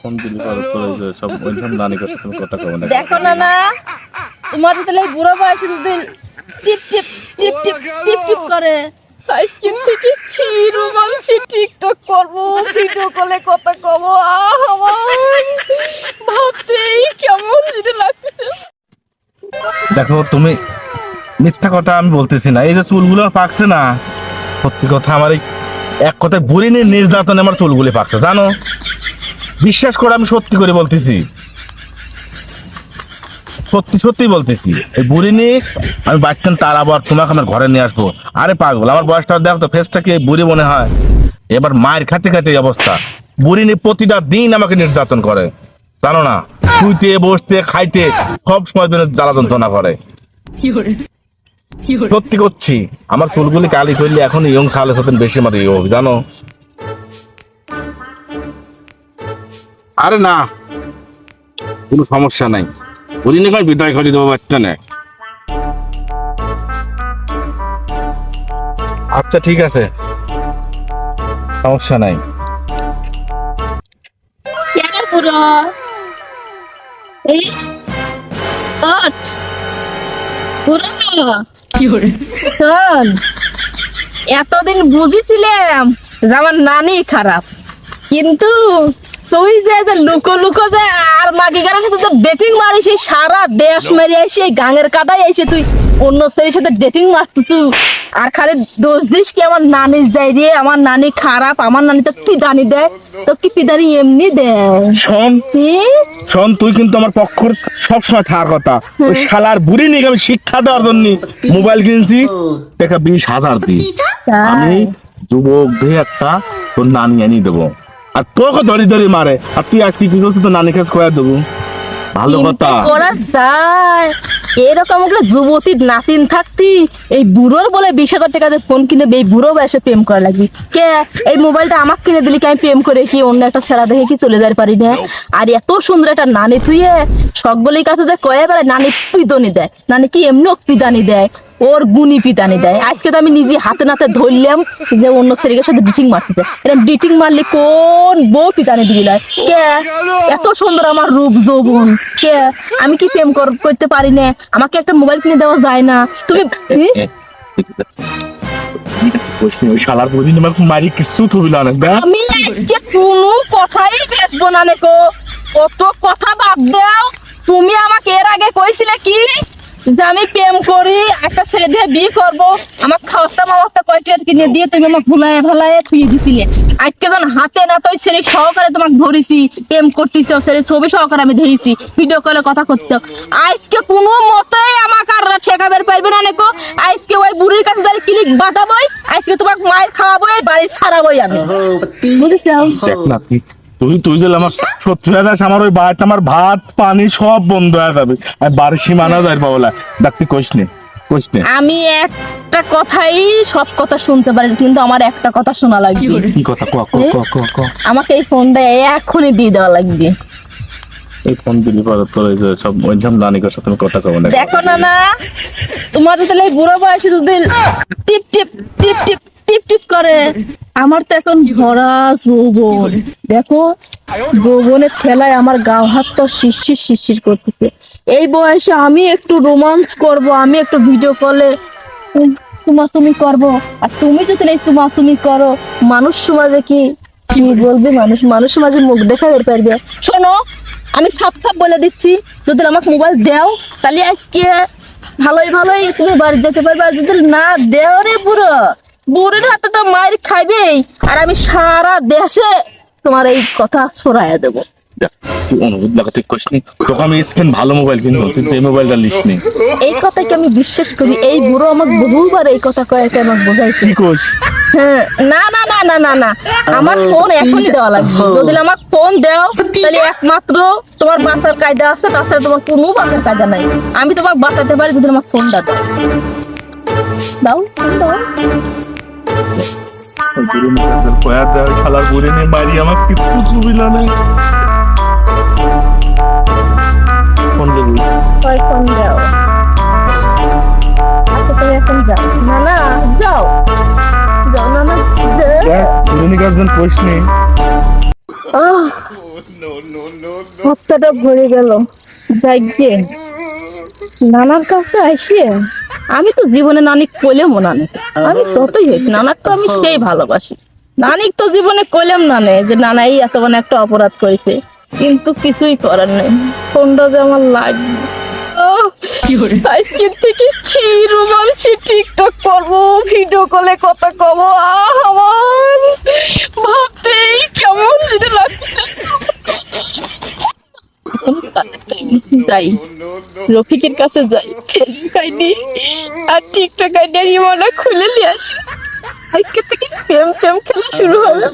Phone দিলি পরে তো যে সব ওইখানে নানিকার সাথে কথা কব না দেখো না না তোমার এই বুড়ো বয়সে যদি টিপ টিপ টিপ টিপ টিপ টিপ করে। আইসক্রিম থেকে কি রোমান্সি টিকটক করব ভিডিও কলে কথা কব। আমার ভাবতেই কেমন লাগতেছে। দেখো তুমি মিথ্যা কথা আমি বলতেছি না। এই যে চুলগুলো পাকছে না সত্যি কথা আমার এই এক কথায় বুড়িনের নির্যাতনে আমার চুলগুলি পাকছে জানো? বিশ্বাস করে আমি সত্যি করে বলতেছি। সত্যি সত্যি বলতেছি। এই বুড়িনি আমি বাচ্চান তার আবার তোমাকে আমার ঘরে নিয়ে আসব। আরে পাগল, আমার বয়সটা দেখো তো ফেসটা কি বুড়ি মনে হয়? এবার মায়ের খাতে খাতে অবস্থা। বুড়িনি প্রতিটা দিন আমাকে নির্যাতন করে। জানো না, শুইতে, বসতে, খাইতে, সব সময় জন্য জ্বালা যন্ত্রণা করে। সত্যি করছি, আমার চুলগুলি কালি করলে এখন ইয়ং সালের সাথে বেশি আমার ইয়ে জানো? আরে না কোনো সমস্যা নাই। বুঝিনি কই বিদায় করে দেবো বাচ্চা নে আচ্ছা ঠিক আছে। সমস্যা নাই। এই এতদিন বুঝেছিলাম যে আমার নানি খারাপ। কিন্তু তুই যে লুকো লুকো যে আর মাগি গানের সাথে ডেটিং মারিস এই সারা দেশ মারি এসে এই গাঙের এসে তুই। অন্য ছেলের সাথে ডেটিং মারতেছু। আর খালি দোষ দিস কি আমার নানি যাই রে আমার নানি খারাপ আমার নানি তো পিদানি দেয়। তো কি পিদানি এমনি দেয়? শোন? শোন তুই কিন্তু আমার পক্ষর সবসময় থাকার কথা। ওই শালার বুড়ি নিয়ে আমি শিক্ষা দেওয়ার জন্য মোবাইল কিনছি। টাকা বিশ হাজার দিই। আমি যুবক দিয়ে একটা তোর নানি এনে দেবো। আর তোকে ধরি ধরি মারে। আর তুই আজকে কি করছিস তোর নানি কাছে কয়া দেবো। ভালো কথা। করা যায়। এরকম একটা যুবতীর নাতিন থাকতি এই বুড়োর বলে বিশ হাজার টাকা ফোন কিনে এই বুড়ো বয়সে প্রেম করা লাগবি। কে? এই মোবাইলটা আমাকে কিনে দিলি কি আমি প্রেম করে কি অন্য একটা সেরা দেখে কি চলে যাই পারি না? আর এত সুন্দর একটা নানি তুই সকলের কাছে যে কয়ে বেড়ায় নানি পিদনি দেয়। নানি কি এমনি পিদানি দেয়? ওর গুনি পিতানি দেয়। আজকে তো আমি নিজে হাতে নাতে ধরলাম যে অন্য ছেলের সাথে ডিটিং মারতেছে। এরকম ডিটিং মারলে কোন বউ পিতানি দিবি না কে? এত সুন্দর আমার রূপ যৌবন। কে? আমি কি প্রেম করতে পারি না? আমাকে একটা মোবাইল কিনে দেওয়া যায় না। তুমি ই? এ, ঠিক আছে। ঠিক আছে, কইস নি, ওই শালার বুড়ি নিয়ে মারি কিছু থুবি না। আমি আজকে কোনো কথাই বেচবো না নেকো অত কথা বাদ দাও। তুমি আমাকে এর আগে কইছিলে কি? যে আমি প্রেম করি একটা ছেলে দিয়ে বিয়ে করব আমার খাওয়াতে মামাতে কয়টা কিনে দিয়ে তুমি আমাকে ভুলায় ভালায় খুঁয়ে দিছিলে। আজকে যখন হাতে না তো ছেলে সহকারে তোমাকে ধরেছি প্রেম করতেছ ছেলে ছবি সহকারে আমি ধরেছি ভিডিও কলে কথা করতেছ আজকে কোনো মতেই আমাকে আর ঠেকাবার পারবে না নেকো। আজকে ওই বুড়ির কাছে যাই ক্লিক বাঁধাবই আজকে তোমাকে মায়ের খাওয়াবই বাড়ি ছাড়াবই আমি। বুঝেছ দেখ না তুই তুই আমার শত্রু হয়ে যাস আমার ওই বাড়িতে আমার ভাত পানি সব বন্ধ হয়ে যাবে। আর বাড়ির সীমানা যায় বাবলা তুই কইস নে কইস নে। আমি একটা কথাই সব কথা শুনতে পারি কিন্তু আমার একটা কথা শোনা লাগবে। কি কথা? ক ক ক ক ক। আমাকে এই ফোনটা এখনই দিয়ে দেওয়া লাগবে। এই ফোন দিলি পরে তোর সব নানিকার সাথে কথা কব না। দেখো না না তোমার তাহলে বুড়ো বয়সে যদি টিপ টিপ টিপ টিপ টিপ টিপ করে। আমার তো এখন ভরা যৌবন। দেখো যৌবনের ঠেলায় আমার গাও হাত তো শিরশির শিরশির করতেছে। এই বয়সে আমি একটু রোমান্স করব, আমি একটু ভিডিও কলে তুমি করব। আর তুমি যদি এই তুমি করো, মানুষ সমাজে কি কি বলবে মানুষ? মানুষ সমাজে মুখ দেখা বের পারবে। শোনো, আমি সাপ সাপ বলে দিচ্ছি, যদি আমাকে মোবাইল দাও, তাহলে আজকে ভালোই ভালোই তুমি বাড়ি যেতে পারবে। আর যদি না দেও রে বুড়ো বুড়োর হাতে তো মায়ের খাইবেই। আর আমি সারা দেশে তোমার এই কথা ছড়াইয়া দেবো। তুই অনুভূত লাগা তুই কইস নি? তোকে আমি স্ক্রিন ভালো মোবাইল কিনবো কিন্তু এই মোবাইলটা লিস নি। এই কথাকে আমি বিশ্বাস করি এই বুড়ো বহুবার এই কথা কয়েছে আমাকে বোঝাইছে। কি কইস? হ্যাঁ, না না না না না না। আমার ফোন এখনই দেওয়া লাগবে। যদি আমার ফোন দাও তাহলে একমাত্র তোমার বাসার কায়দা আছে তাছাড়া তোমার কোনো বাসার কায়দা নাই। আমি তোমাকে বাঁচাতে পারি যদি আমার ফোনটা দাও দাও। সুবিধা নেই। ফোন দিবি কয় ফোন দাও? আচ্ছা তুমি এখন যাও। না না যাও। যাও না না যাও। দেখ বুড়ি নিয়ে একজন কইস নি। আহ সপ্তাহটা ভরে গেল। যাই গিয়ে। নানার কাছে আসিয়ে আমি তো জীবনে নানিক কোলেম না নে। আমি যতই হোক নানার তো আমি সেই ভালোবাসি। নানিক তো জীবনে কোলেম না নে যে নানাই এত বড় একটা অপরাধ করেছে কিন্তু কিছুই করার নেই। ফোনটা যে আমার লাগবে? আহ, আজকের থেকে কি রোমান্সে টিকটক করব ভিডিও কলে কথা কব। আহ আমার ভাবতেই কেমন যদি লাগছে। যাই। রফিকের কাছে যাই। ফেসবুক আইডি আর টিকটক আইডি আর ইমোনা খুলে নিয়ে আসি। আজকে থেকে প্রেম প্রেম খেলা শুরু হবে।